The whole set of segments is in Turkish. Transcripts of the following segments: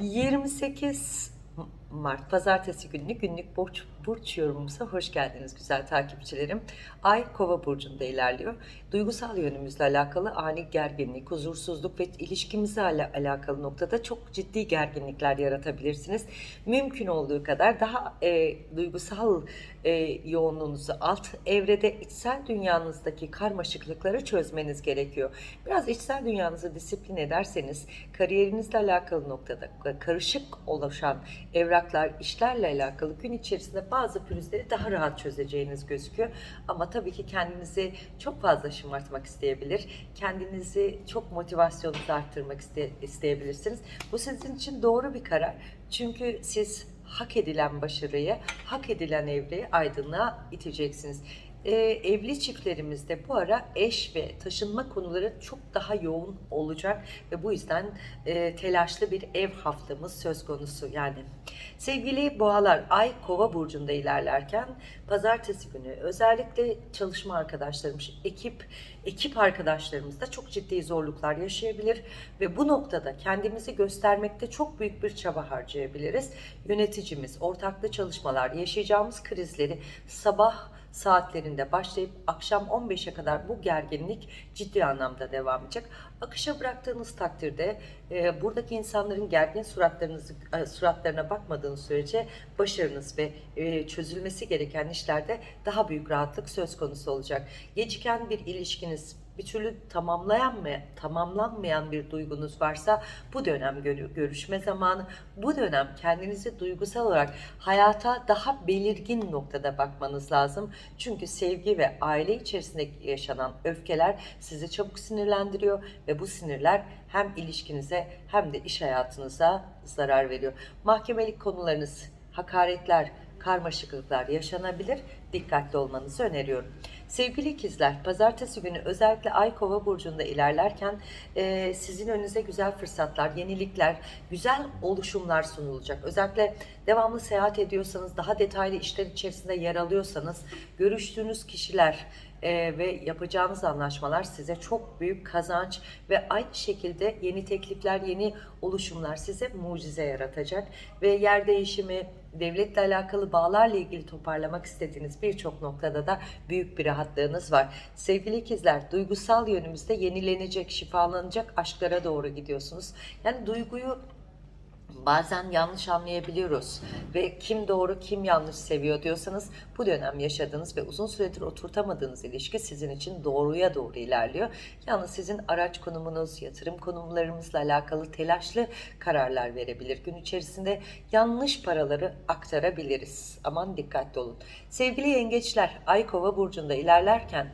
28 Mart Pazartesi günlü günlük burç, burç yorumumuza hoş geldiniz güzel takipçilerim. Ay Kova burcunda ilerliyor. Duygusal yönümüzle alakalı ani gerginlik, huzursuzluk ve ilişkimizle ala- alakalı noktada çok ciddi gerginlikler yaratabilirsiniz. Mümkün olduğu kadar daha e, duygusal e, yoğunluğunuzu alt evrede içsel dünyanızdaki karmaşıklıkları çözmeniz gerekiyor. Biraz içsel dünyanızı disiplin ederseniz kariyerinizle alakalı noktada karışık oluşan evraklar, işlerle alakalı gün içerisinde bazı pürüzleri daha rahat çözeceğiniz gözüküyor. Ama tabii ki kendinizi çok fazla şımartmak isteyebilir. Kendinizi çok motivasyonunuzu arttırmak iste- isteyebilirsiniz. Bu sizin için doğru bir karar. Çünkü siz hak edilen başarıyı, hak edilen evreyi aydınlığa iteceksiniz. Ee, evli çiftlerimizde bu ara eş ve taşınma konuları çok daha yoğun olacak ve bu yüzden e, telaşlı bir ev haftamız söz konusu yani. Sevgili boğalar ay kova burcunda ilerlerken pazartesi günü özellikle çalışma arkadaşlarımız, ekip ekip arkadaşlarımız da çok ciddi zorluklar yaşayabilir ve bu noktada kendimizi göstermekte çok büyük bir çaba harcayabiliriz. Yöneticimiz, ortaklı çalışmalar, yaşayacağımız krizleri sabah saatlerinde başlayıp akşam 15'e kadar bu gerginlik ciddi anlamda devam edecek. Akışa bıraktığınız takdirde e, buradaki insanların gergin suratlarınızı e, suratlarına bakmadığınız sürece başarınız ve e, çözülmesi gereken işlerde daha büyük rahatlık söz konusu olacak. Geciken bir ilişkiniz bir türlü tamamlayanmayan, tamamlanmayan bir duygunuz varsa bu dönem gör- görüşme zamanı. Bu dönem kendinizi duygusal olarak hayata daha belirgin noktada bakmanız lazım. Çünkü sevgi ve aile içerisinde yaşanan öfkeler sizi çabuk sinirlendiriyor ve bu sinirler hem ilişkinize hem de iş hayatınıza zarar veriyor. Mahkemelik konularınız, hakaretler, karmaşıklıklar yaşanabilir. Dikkatli olmanızı öneriyorum. Sevgili ikizler, pazartesi günü özellikle Ay Kova burcunda ilerlerken e, sizin önünüze güzel fırsatlar, yenilikler, güzel oluşumlar sunulacak. Özellikle devamlı seyahat ediyorsanız, daha detaylı işler içerisinde yer alıyorsanız, görüştüğünüz kişiler, e, ve yapacağınız anlaşmalar size çok büyük kazanç ve aynı şekilde yeni teklifler, yeni oluşumlar size mucize yaratacak ve yer değişimi, devletle alakalı bağlarla ilgili toparlamak istediğiniz birçok noktada da büyük bir rahatlığınız var. Sevgili ikizler, duygusal yönümüzde yenilenecek, şifalanacak aşklara doğru gidiyorsunuz. Yani duyguyu bazen yanlış anlayabiliyoruz ve kim doğru kim yanlış seviyor diyorsanız bu dönem yaşadığınız ve uzun süredir oturtamadığınız ilişki sizin için doğruya doğru ilerliyor. Yalnız sizin araç konumunuz, yatırım konumlarımızla alakalı telaşlı kararlar verebilir. Gün içerisinde yanlış paraları aktarabiliriz. Aman dikkatli olun. Sevgili yengeçler, Ay Kova burcunda ilerlerken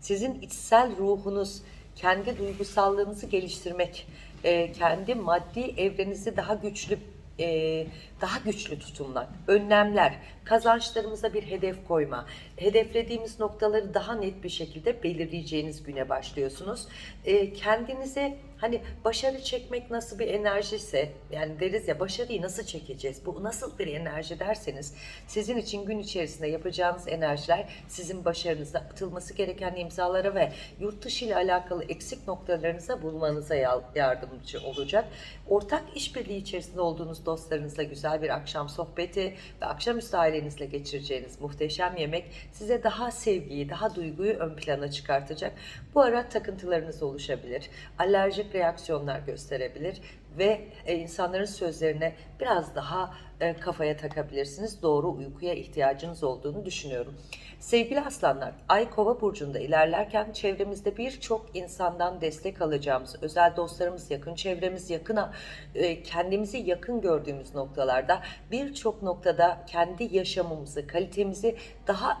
sizin içsel ruhunuz, kendi duygusallığınızı geliştirmek, e, kendi maddi evrenizi daha güçlü e, daha güçlü tutumlar, önlemler, kazançlarımıza bir hedef koyma, hedeflediğimiz noktaları daha net bir şekilde belirleyeceğiniz güne başlıyorsunuz. E, kendinize hani başarı çekmek nasıl bir enerjiyse, yani deriz ya başarıyı nasıl çekeceğiz, bu nasıl bir enerji derseniz, sizin için gün içerisinde yapacağınız enerjiler sizin başarınıza atılması gereken imzalara ve yurt dışı ile alakalı eksik noktalarınıza bulmanıza ya- yardımcı olacak. Ortak işbirliği içerisinde olduğunuz dostlarınızla güzel bir akşam sohbeti ve akşamüstü ailenizle geçireceğiniz muhteşem yemek size daha sevgiyi, daha duyguyu ön plana çıkartacak. Bu ara takıntılarınız oluşabilir, alerjik reaksiyonlar gösterebilir ve e, insanların sözlerine biraz daha e, kafaya takabilirsiniz. Doğru uykuya ihtiyacınız olduğunu düşünüyorum. Sevgili aslanlar, Ay Kova burcunda ilerlerken çevremizde birçok insandan destek alacağımız, özel dostlarımız, yakın çevremiz, yakına e, kendimizi yakın gördüğümüz noktalarda birçok noktada kendi yaşamımızı, kalitemizi daha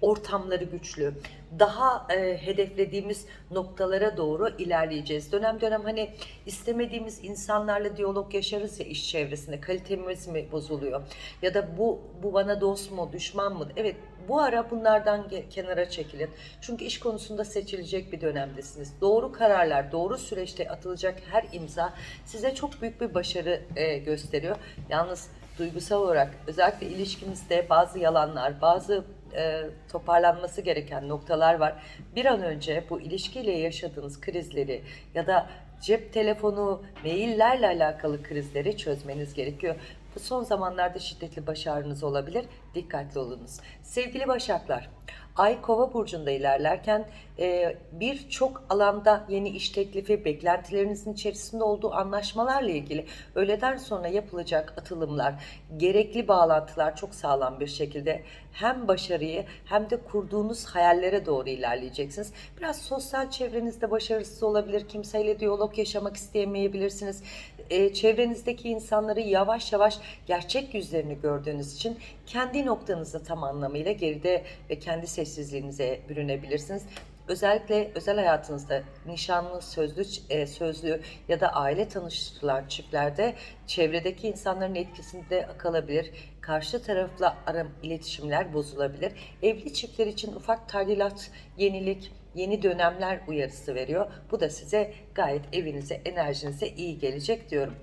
ortamları güçlü, daha e, hedeflediğimiz noktalara doğru ilerleyeceğiz. Dönem dönem hani istemediğimiz insanlarla diyalog yaşarız ya iş çevresinde kalitemiz mi bozuluyor ya da bu bu bana dost mu düşman mı? Evet bu ara bunlardan kenara çekilin. Çünkü iş konusunda seçilecek bir dönemdesiniz. Doğru kararlar, doğru süreçte atılacak her imza size çok büyük bir başarı e, gösteriyor. Yalnız duygusal olarak özellikle ilişkimizde bazı yalanlar, bazı e, toparlanması gereken noktalar var. Bir an önce bu ilişkiyle yaşadığınız krizleri ya da cep telefonu, maillerle alakalı krizleri çözmeniz gerekiyor. Bu son zamanlarda şiddetli baş ağrınız olabilir. Dikkatli olunuz. Sevgili Başaklar, Ay Kova burcunda ilerlerken e, birçok alanda yeni iş teklifi, beklentilerinizin içerisinde olduğu anlaşmalarla ilgili öğleden sonra yapılacak atılımlar, gerekli bağlantılar çok sağlam bir şekilde hem başarıyı hem de kurduğunuz hayallere doğru ilerleyeceksiniz. Biraz sosyal çevrenizde başarısız olabilir, kimseyle diyalog yaşamak isteyemeyebilirsiniz. E, çevrenizdeki insanları yavaş yavaş gerçek yüzlerini gördüğünüz için kendi noktanızda tam anlamıyla geride ve kendi sessizliğinize bürünebilirsiniz. Özellikle özel hayatınızda nişanlı, sözlü, e, sözlü ya da aile tanıştırılan çiftlerde çevredeki insanların etkisinde kalabilir. Karşı tarafla aram iletişimler bozulabilir. Evli çiftler için ufak tadilat, yenilik, yeni dönemler uyarısı veriyor. Bu da size gayet evinize, enerjinize iyi gelecek diyorum.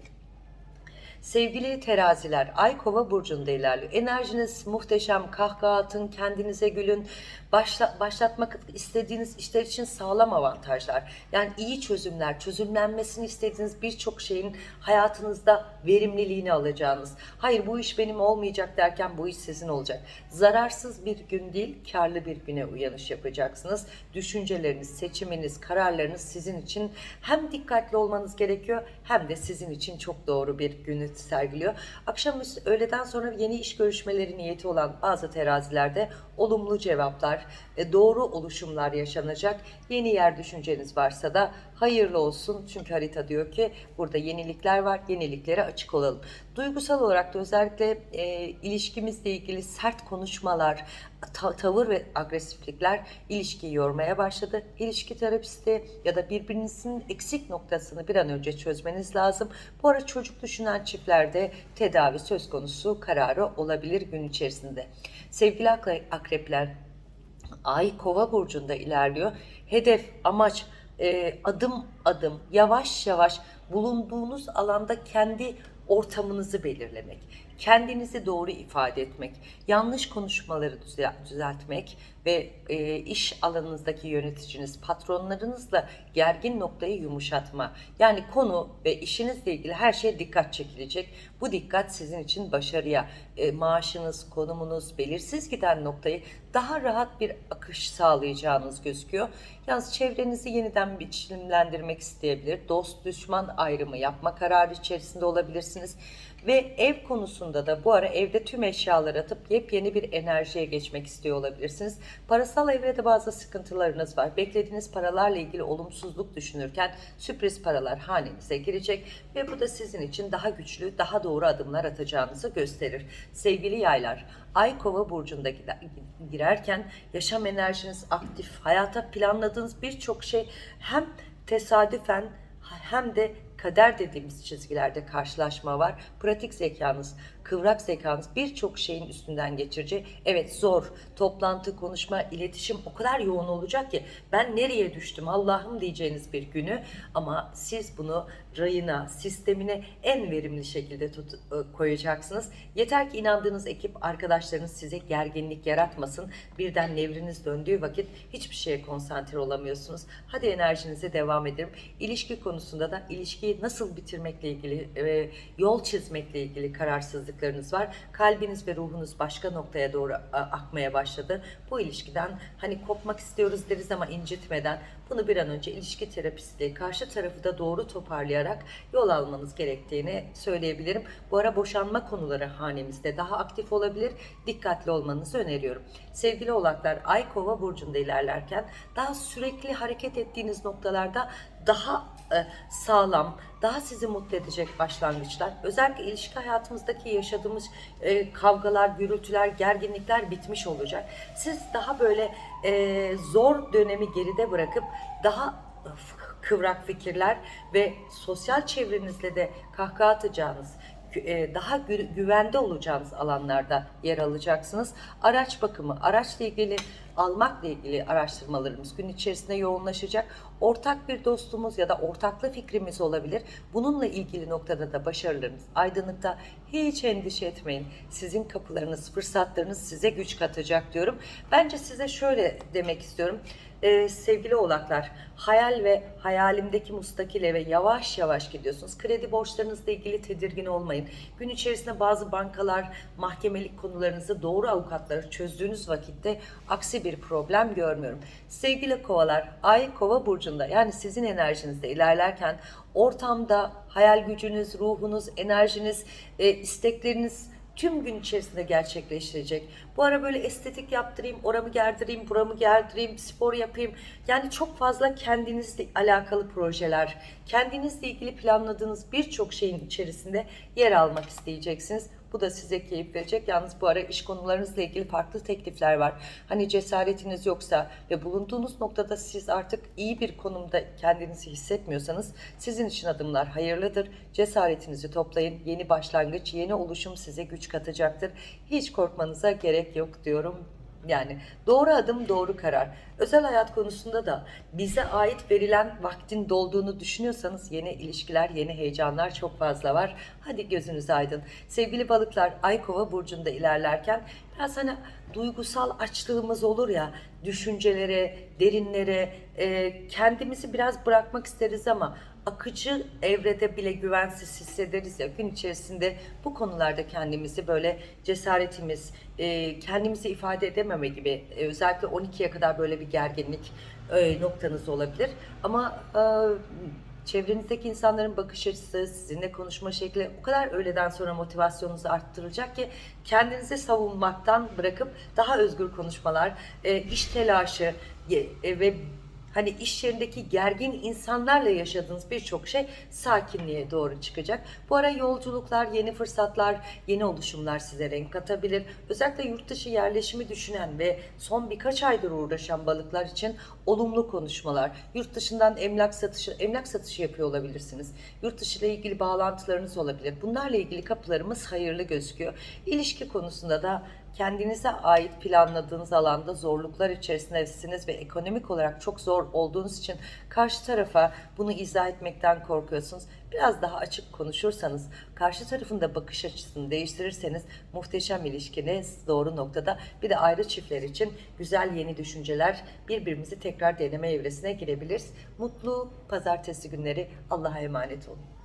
Sevgili teraziler, Ay Kova burcunda ilerliyor. Enerjiniz muhteşem, kahkaha atın, kendinize gülün. Başla, başlatmak istediğiniz işler için sağlam avantajlar. Yani iyi çözümler, çözümlenmesini istediğiniz birçok şeyin hayatınızda verimliliğini alacağınız. Hayır bu iş benim olmayacak derken bu iş sizin olacak. Zararsız bir gün değil, karlı bir güne uyanış yapacaksınız. Düşünceleriniz, seçiminiz, kararlarınız sizin için hem dikkatli olmanız gerekiyor hem de sizin için çok doğru bir günü sergiliyor. Akşamüstü öğleden sonra yeni iş görüşmeleri niyeti olan bazı terazilerde olumlu cevaplar, doğru oluşumlar yaşanacak. Yeni yer düşünceniz varsa da hayırlı olsun. Çünkü harita diyor ki burada yenilikler var. Yeniliklere açık olalım. Duygusal olarak da özellikle e, ilişkimizle ilgili sert konuşmalar, ta- tavır ve agresiflikler ilişkiyi yormaya başladı. İlişki terapisti ya da birbirinizin eksik noktasını bir an önce çözmeniz lazım. Bu ara çocuk düşünen çiftlerde tedavi söz konusu kararı olabilir gün içerisinde. Sevgili akre- akrepler, Ay Kova burcunda ilerliyor. Hedef, amaç, e, adım adım, yavaş yavaş bulunduğunuz alanda kendi ortamınızı belirlemek, kendinizi doğru ifade etmek, yanlış konuşmaları düze- düzeltmek ve e, iş alanınızdaki yöneticiniz, patronlarınızla gergin noktayı yumuşatma. Yani konu ve işinizle ilgili her şeye dikkat çekilecek. Bu dikkat sizin için başarıya, e, maaşınız, konumunuz, belirsiz giden noktayı daha rahat bir akış sağlayacağınız gözüküyor. Yalnız çevrenizi yeniden biçimlendirmek isteyebilir. Dost düşman ayrımı yapma kararı içerisinde olabilirsiniz. Ve ev konusunda da bu ara evde tüm eşyaları atıp yepyeni bir enerjiye geçmek istiyor olabilirsiniz. Parasal evrede bazı sıkıntılarınız var. Beklediğiniz paralarla ilgili olumsuzluk düşünürken sürpriz paralar hanenize girecek ve bu da sizin için daha güçlü, daha doğru adımlar atacağınızı gösterir. Sevgili yaylar, Ay Kova burcunda girerken yaşam enerjiniz aktif, hayata planladığınız birçok şey hem tesadüfen hem de kader dediğimiz çizgilerde karşılaşma var. Pratik zekanız, kıvrak zekanız birçok şeyin üstünden geçirecek. Evet zor. Toplantı, konuşma, iletişim o kadar yoğun olacak ki ben nereye düştüm Allah'ım diyeceğiniz bir günü ama siz bunu rayına, sistemine en verimli şekilde tut, e, koyacaksınız. Yeter ki inandığınız ekip arkadaşlarınız size gerginlik yaratmasın. Birden nevriniz döndüğü vakit hiçbir şeye konsantre olamıyorsunuz. Hadi enerjinize devam edelim. İlişki konusunda da ilişkiyi nasıl bitirmekle ilgili, e, yol çizmekle ilgili kararsızlıklarınız var. Kalbiniz ve ruhunuz başka noktaya doğru akmaya başladı. Bu ilişkiden hani kopmak istiyoruz deriz ama incitmeden bunu bir an önce ilişki terapisti karşı tarafı da doğru toparlayarak yol almanız gerektiğini söyleyebilirim. Bu ara boşanma konuları hanemizde daha aktif olabilir. Dikkatli olmanızı öneriyorum. Sevgili oğlaklar Ay Kova burcunda ilerlerken daha sürekli hareket ettiğiniz noktalarda daha e, sağlam, daha sizi mutlu edecek başlangıçlar. Özellikle ilişki hayatımızdaki yaşadığımız e, kavgalar, gürültüler, gerginlikler bitmiş olacak. Siz daha böyle e, zor dönemi geride bırakıp daha kıvrak fikirler ve sosyal çevrenizle de kahkaha atacağınız, e, daha gü- güvende olacağınız alanlarda yer alacaksınız. Araç bakımı, araçla ilgili almakla ilgili araştırmalarımız gün içerisinde yoğunlaşacak. Ortak bir dostumuz ya da ortaklı fikrimiz olabilir. Bununla ilgili noktada da başarılarınız aydınlıkta hiç endişe etmeyin. Sizin kapılarınız, fırsatlarınız size güç katacak diyorum. Bence size şöyle demek istiyorum. Ee, sevgili oğlaklar, hayal ve hayalimdeki mustakil eve yavaş yavaş gidiyorsunuz. Kredi borçlarınızla ilgili tedirgin olmayın. Gün içerisinde bazı bankalar mahkemelik konularınızı doğru avukatları çözdüğünüz vakitte aksi bir problem görmüyorum. Sevgili kovalar, ay kova burcunda yani sizin enerjinizde ilerlerken ortamda hayal gücünüz, ruhunuz, enerjiniz, e, istekleriniz tüm gün içerisinde gerçekleştirecek. Bu ara böyle estetik yaptırayım, oramı gerdireyim, buramı gerdireyim, spor yapayım. Yani çok fazla kendinizle alakalı projeler, kendinizle ilgili planladığınız birçok şeyin içerisinde yer almak isteyeceksiniz. Bu da size keyif verecek. Yalnız bu ara iş konularınızla ilgili farklı teklifler var. Hani cesaretiniz yoksa ve bulunduğunuz noktada siz artık iyi bir konumda kendinizi hissetmiyorsanız sizin için adımlar hayırlıdır. Cesaretinizi toplayın. Yeni başlangıç, yeni oluşum size güç katacaktır. Hiç korkmanıza gerek yok diyorum. Yani doğru adım doğru karar. Özel hayat konusunda da bize ait verilen vaktin dolduğunu düşünüyorsanız yeni ilişkiler, yeni heyecanlar çok fazla var. Hadi gözünüz aydın. Sevgili balıklar Ay Kova burcunda ilerlerken biraz hani duygusal açlığımız olur ya düşüncelere, derinlere e, kendimizi biraz bırakmak isteriz ama akıcı evrede bile güvensiz hissederiz ya gün içerisinde bu konularda kendimizi böyle cesaretimiz, e, kendimizi ifade edememe gibi e, özellikle 12'ye kadar böyle bir gerginlik e, noktanız olabilir. Ama e, çevrenizdeki insanların bakış açısı, sizinle konuşma şekli o kadar öğleden sonra motivasyonunuzu arttıracak ki kendinizi savunmaktan bırakıp daha özgür konuşmalar, e, iş telaşı e, ve Hani iş yerindeki gergin insanlarla yaşadığınız birçok şey sakinliğe doğru çıkacak. Bu ara yolculuklar, yeni fırsatlar, yeni oluşumlar size renk katabilir. Özellikle yurt dışı yerleşimi düşünen ve son birkaç aydır uğraşan balıklar için olumlu konuşmalar. Yurt dışından emlak satışı, emlak satışı yapıyor olabilirsiniz. Yurt dışı ile ilgili bağlantılarınız olabilir. Bunlarla ilgili kapılarımız hayırlı gözüküyor. İlişki konusunda da kendinize ait planladığınız alanda zorluklar içerisindesiniz ve ekonomik olarak çok zor olduğunuz için karşı tarafa bunu izah etmekten korkuyorsunuz. Biraz daha açık konuşursanız, karşı tarafın da bakış açısını değiştirirseniz muhteşem ilişkiniz doğru noktada. Bir de ayrı çiftler için güzel yeni düşünceler, birbirimizi tekrar deneme evresine girebiliriz. Mutlu pazartesi günleri. Allah'a emanet olun.